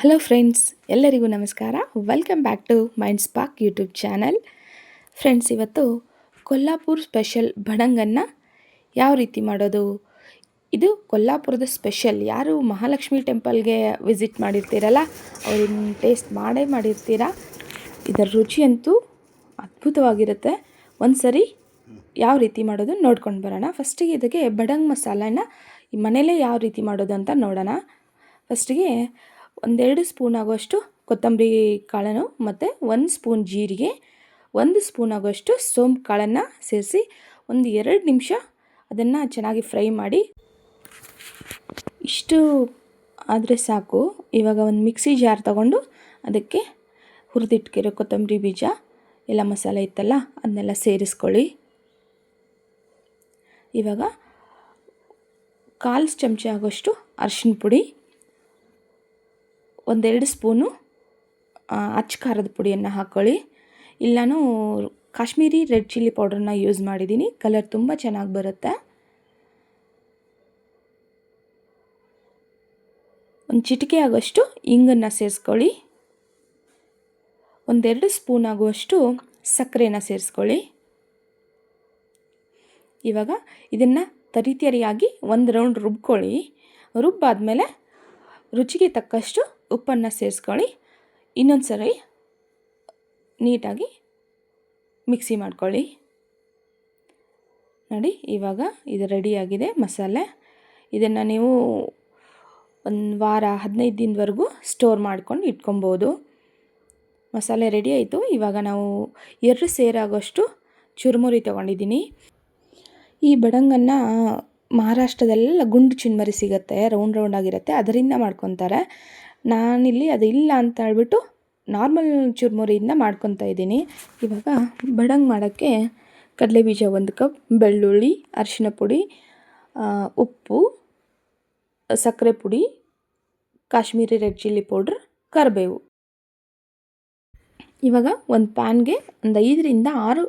Hello friends ಎಲ್ಲರಿಗೂ ನಮಸ್ಕಾರ. Welcome back to mind spark YouTube channel friends ಇವತ್ತು Kolhapur special ಬಡಂಗನ್ನು ಯಾವ ರೀತಿ ಮಾಡೋದು? ಇದು ಕೊಲ್ಲಾಪುರದ ಸ್ಪೆಷಲ್ ಯಾರು ಮಹಾಲಕ್ಷ್ಮಿ ಟೆಂಪಲ್ಗೆ ವಿಸಿಟ್ ಮಾಡಿರ್ತೀರಲ್ಲ ಅವ್ರನ್ನ ಟೇಸ್ಟ್ ಮಾಡೇ ಮಾಡಿರ್ತೀರ? ಇದರ ರುಚಿಯಂತೂ ಅದ್ಭುತವಾಗಿರುತ್ತೆ. ಒಂದು ಸರಿ ಯಾವ ರೀತಿ ಮಾಡೋದು ನೋಡ್ಕೊಂಡು ಬರೋಣ. ಫಸ್ಟಿಗೆ ಇದಕ್ಕೆ ಬಡಂಗ್ ಮಸಾಲೆನ ಮನೇಲೇ ಯಾವ ರೀತಿ ಮಾಡೋದು ಅಂತ ನೋಡೋಣ. ಫಸ್ಟಿಗೆ ಒಂದೆರಡು ಸ್ಪೂನ್ ಆಗುವಷ್ಟು ಕೊತ್ತಂಬರಿ ಕಾಳನ್ನು ಮತ್ತು ಒಂದು ಸ್ಪೂನ್ ಜೀರಿಗೆ, ಒಂದು ಸ್ಪೂನ್ ಆಗುವಷ್ಟು ಸೋಂಪು ಕಾಳನ್ನು ಸೇರಿಸಿ ಒಂದು ಎರಡು ನಿಮಿಷ ಅದನ್ನು ಚೆನ್ನಾಗಿ ಫ್ರೈ ಮಾಡಿ. ಇಷ್ಟು ಆದರೆ ಸಾಕು. ಇವಾಗ ಒಂದು ಮಿಕ್ಸಿ ಜಾರ್ ತಗೊಂಡು ಅದಕ್ಕೆ ಹುರಿದಿಟ್ಕಿರೋ ಕೊತ್ತಂಬರಿ ಬೀಜ, ಎಲ್ಲ ಮಸಾಲೆ ಇತ್ತಲ್ಲ ಅದನ್ನೆಲ್ಲ ಸೇರಿಸ್ಕೊಳ್ಳಿ. ಇವಾಗ ಕಾಲು ಚಮಚ ಆಗೋಷ್ಟು ಅರಶಿನ ಪುಡಿ ಒಂದೆರಡು ಸ್ಪೂನು ಅಚ್ಚ ಖಾರದ ಪುಡಿಯನ್ನು ಹಾಕ್ಕೊಳ್ಳಿ ಇಲ್ಲಿ ನಾನು ಕಾಶ್ಮೀರಿ ರೆಡ್ ಚಿಲ್ಲಿ ಪೌಡ್ರನ್ನ ಯೂಸ್ ಮಾಡಿದ್ದೀನಿ ಕಲರ್ ತುಂಬ ಚೆನ್ನಾಗಿ ಬರುತ್ತೆ. ಒಂದು ಚಿಟಿಕೆ ಆಗೋಷ್ಟು ಇಂಗನ್ನು ಸೇರಿಸ್ಕೊಳ್ಳಿ. ಒಂದೆರಡು ಸ್ಪೂನ್ ಆಗುವಷ್ಟು ಸಕ್ಕರೆನ ಸೇರಿಸ್ಕೊಳ್ಳಿ. ಇವಾಗ ಇದನ್ನು ತರಿತರಿಯಾಗಿ ಒಂದು ರೌಂಡ್ ರುಬ್ಕೊಳ್ಳಿ. ರುಬ್ಬಾದಮೇಲೆ ರುಚಿಗೆ ತಕ್ಕಷ್ಟು ಉಪ್ಪನ್ನು ಸೇರಿಸ್ಕೊಳ್ಳಿ, ಇನ್ನೊಂದು ಸರಿ ನೀಟಾಗಿ ಮಿಕ್ಸಿ ಮಾಡ್ಕೊಳ್ಳಿ. ನೋಡಿ, ಇವಾಗ ಇದು ರೆಡಿಯಾಗಿದೆ ಮಸಾಲೆ. ಇದನ್ನು ನೀವು ಒಂದು ವಾರ, ಹದಿನೈದು ದಿನದವರೆಗೂ ಸ್ಟೋರ್ ಮಾಡ್ಕೊಂಡು ಇಟ್ಕೊಬೋದು. ಮಸಾಲೆ ರೆಡಿ ಆಯಿತು. ಇವಾಗ ನಾವು ಎರಡು ಸೇರಾಗೋಷ್ಟು ಚುರುಮುರಿ ತೊಗೊಂಡಿದ್ದೀನಿ. ಈ ಬಡಂಗನ್ನು ಮಹಾರಾಷ್ಟ್ರದಲ್ಲೆಲ್ಲ ಗುಂಡು ಚಿನ್ಮರಿ ಸಿಗುತ್ತೆ ರೌಂಡ್ ರೌಂಡಾಗಿರುತ್ತೆ ಅದರಿಂದ ಮಾಡ್ಕೊತಾರೆ. ನಾನಿಲ್ಲಿ ಅದು ಇಲ್ಲ ಅಂತ ಹೇಳ್ಬಿಟ್ಟು ನಾರ್ಮಲ್ ಚುರುಮುರಿಯಿಂದ ಮಾಡ್ಕೊತಾ ಇದ್ದೀನಿ. ಇವಾಗ ಬಡಂಗ್ ಮಾಡೋಕ್ಕೆ ಕಡಲೆಬೀಜ ಒಂದು ಕಪ್, ಬೆಳ್ಳುಳ್ಳಿ ಅರಿಶಿನ ಪುಡಿ ಉಪ್ಪು, ಸಕ್ಕರೆ ಪುಡಿ, ಕಾಶ್ಮೀರಿ ರೆಡ್ ಚಿಲ್ಲಿ ಪೌಡ್ರ್, ಕರಿಬೇವು. ಇವಾಗ ಒಂದು ಪ್ಯಾನ್ಗೆ ಒಂದು ಐದರಿಂದ ಆರು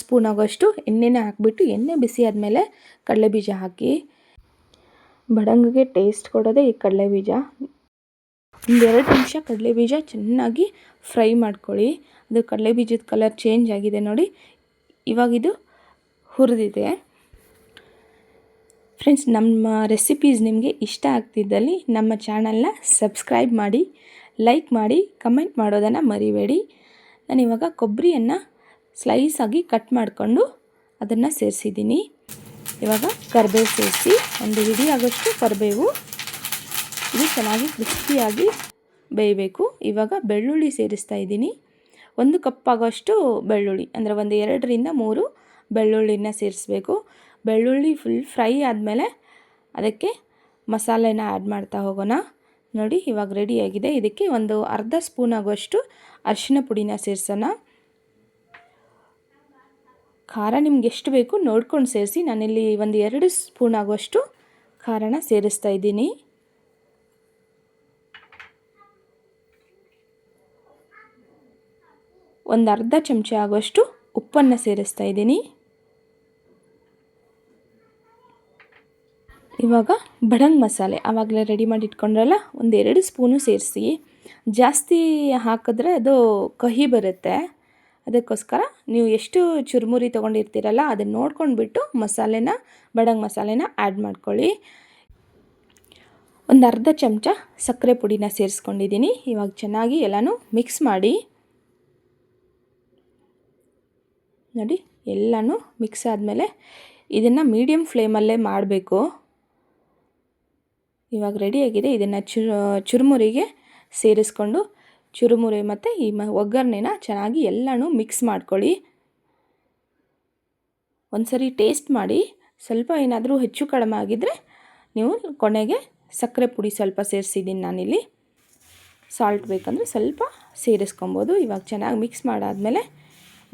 ಸ್ಪೂನ್ ಆಗೋಷ್ಟು ಎಣ್ಣೆನೇ ಹಾಕಿಬಿಟ್ಟು ಎಣ್ಣೆ ಬಿಸಿ ಆದಮೇಲೆ ಕಡಲೆಬೀಜ ಹಾಕಿ. ಬಡಂಗಿಗೆ ಟೇಸ್ಟ್ ಕೊಡೋದೇ ಈ ಕಡಲೆಬೀಜ ಒಂದೆರಡು ನಿಮಿಷ ಕಡಲೆ ಬೀಜ ಚೆನ್ನಾಗಿ ಫ್ರೈ ಮಾಡ್ಕೊಳ್ಳಿ. ಅದು ಕಡಲೆ ಬೀಜದ ಕಲರ್ ಚೇಂಜ್ ಆಗಿದೆ ನೋಡಿ. ಇವಾಗಿದು ಹುರಿದಿದೆ. ಫ್ರೆಂಡ್ಸ್, ನಮ್ಮ ರೆಸಿಪೀಸ್ ನಿಮಗೆ ಇಷ್ಟ ಆಗ್ತಿದ್ದಲ್ಲಿ ನಮ್ಮ ಚಾನಲ್ನ ಸಬ್ಸ್ಕ್ರೈಬ್ ಮಾಡಿ, ಲೈಕ್ ಮಾಡಿ, ಕಮೆಂಟ್ ಮಾಡೋದನ್ನು ಮರಿಬೇಡಿ. ನಾನು ಇವಾಗ ಕೊಬ್ಬರಿಯನ್ನು ಸ್ಲೈಸಾಗಿ ಕಟ್ ಮಾಡಿಕೊಂಡು ಅದನ್ನು ಸೇರಿಸಿದ್ದೀನಿ. ಇವಾಗ ಕರಿಬೇವು ಸೇರಿಸಿ, ಒಂದು ಹಿಡಿ ಕರಿಬೇವು ಇದು ಚೆನ್ನಾಗಿ ಕ್ರಿಸ್ಪಿಯಾಗಿ ಬೇಯಬೇಕು. ಇವಾಗ ಬೆಳ್ಳುಳ್ಳಿ ಸೇರಿಸ್ತಾ ಇದ್ದೀನಿ. ಒಂದು ಕಪ್ ಆಗೋಷ್ಟು ಬೆಳ್ಳುಳ್ಳಿ, ಅಂದರೆ ಒಂದು ಎರಡರಿಂದ ಮೂರು ಬೆಳ್ಳುಳ್ಳಿನ ಸೇರಿಸ್ಬೇಕು. ಬೆಳ್ಳುಳ್ಳಿ ಫುಲ್ ಫ್ರೈ ಆದಮೇಲೆ ಅದಕ್ಕೆ ಮಸಾಲೆನ ಆ್ಯಡ್ ಮಾಡ್ತಾ ಹೋಗೋಣ. ನೋಡಿ, ಇವಾಗ ರೆಡಿಯಾಗಿದೆ ಇದಕ್ಕೆ ಒಂದು ಅರ್ಧ ಸ್ಪೂನ್ ಆಗುವಷ್ಟು ಅರಿಶಿನ ಪುಡಿನ ಸೇರಿಸೋಣ. ಖಾರ ನಿಮ್ಗೆ ಎಷ್ಟು ಬೇಕು ನೋಡ್ಕೊಂಡು ಸೇರಿಸಿ. ನಾನಿಲ್ಲಿ ಒಂದು ಎರಡು ಸ್ಪೂನ್ ಆಗುವಷ್ಟು ಖಾರನ ಸೇರಿಸ್ತಾ ಇದ್ದೀನಿ. ಒಂದು ಅರ್ಧ ಚಮಚ ಆಗುವಷ್ಟು ಉಪ್ಪನ್ನು ಸೇರಿಸ್ತಾ ಇದ್ದೀನಿ. ಇವಾಗ ಬಡಂಗ್ ಮಸಾಲೆ ಆವಾಗಲೇ ರೆಡಿ ಮಾಡಿ ಇಟ್ಕೊಂಡ್ರಲ್ಲ ಒಂದೆರಡು ಸ್ಪೂನು ಸೇರಿಸಿ. ಜಾಸ್ತಿ ಹಾಕಿದ್ರೆ ಅದು ಕಹಿ ಬರುತ್ತೆ. ಅದಕ್ಕೋಸ್ಕರ ನೀವು ಎಷ್ಟು ಚುರುಮುರಿ ತೊಗೊಂಡಿರ್ತೀರಲ್ಲ ಅದನ್ನು ನೋಡ್ಕೊಂಡ್ಬಿಟ್ಟು ಮಸಾಲೆನ, ಬಡಂಗ್ ಮಸಾಲೆನ ಆ್ಯಡ್ ಮಾಡ್ಕೊಳ್ಳಿ. ಒಂದು ಅರ್ಧ ಚಮಚ ಸಕ್ಕರೆ ಪುಡಿನ ಸೇರಿಸ್ಕೊಂಡಿದ್ದೀನಿ. ಇವಾಗ ಚೆನ್ನಾಗಿ ಎಲ್ಲನೂ ಮಿಕ್ಸ್ ಮಾಡಿ. ನೋಡಿ, ಎಲ್ಲನೂ ಮಿಕ್ಸ್ ಆದಮೇಲೆ ಇದನ್ನು ಮೀಡಿಯಮ್ ಫ್ಲೇಮಲ್ಲೇ ಮಾಡಬೇಕು. ಇವಾಗ ರೆಡಿಯಾಗಿದೆ ಇದನ್ನು ಚುರು ಚುರುಮುರಿಗೆ ಸೇರಿಸ್ಕೊಂಡು ಚುರುಮುರಿ ಮತ್ತು ಈ ಮ, ಒಗ್ಗರಣೆನ ಚೆನ್ನಾಗಿ ಎಲ್ಲನೂ ಮಿಕ್ಸ್ ಮಾಡ್ಕೊಳ್ಳಿ. ಒಂದು ಸರಿ ಟೇಸ್ಟ್ ಮಾಡಿ, ಸ್ವಲ್ಪ ಏನಾದರೂ ಹೆಚ್ಚು ಕಡಿಮೆ ಆಗಿದ್ದರೆ ನೀವು ಕೊನೆಗೆ ಸಕ್ಕರೆ ಪುಡಿ ಸ್ವಲ್ಪ ಸೇರಿಸಿದ್ದೀನಿ ನಾನಿಲ್ಲಿ. ಸಾಲ್ಟ್ ಬೇಕಂದರೆ ಸ್ವಲ್ಪ ಸೇರಿಸ್ಕೊಬೋದು. ಇವಾಗ ಚೆನ್ನಾಗಿ ಮಿಕ್ಸ್ ಮಾಡಾದಮೇಲೆ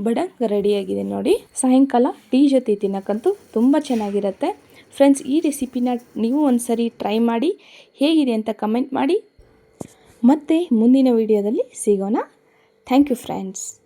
ಬಡಂಗ್ ರೆಡಿಯಾಗಿದೆ ನೋಡಿ. ಸಾಯಂಕಾಲ ಟೀ ಜೊತೆ ತಿನ್ನೋಕ್ಕಂತೂ ತುಂಬ ಚೆನ್ನಾಗಿರುತ್ತೆ. ಫ್ರೆಂಡ್ಸ್ ಈ ರೆಸಿಪಿನ ನೀವು ಒಂದು ಟ್ರೈ ಮಾಡಿ ಹೇಗಿದೆ ಅಂತ ಕಮೆಂಟ್ ಮಾಡಿ. ಮತ್ತೆ ಮುಂದಿನ ವಿಡಿಯೋದಲ್ಲಿ ಸಿಗೋಣ. Thank you friends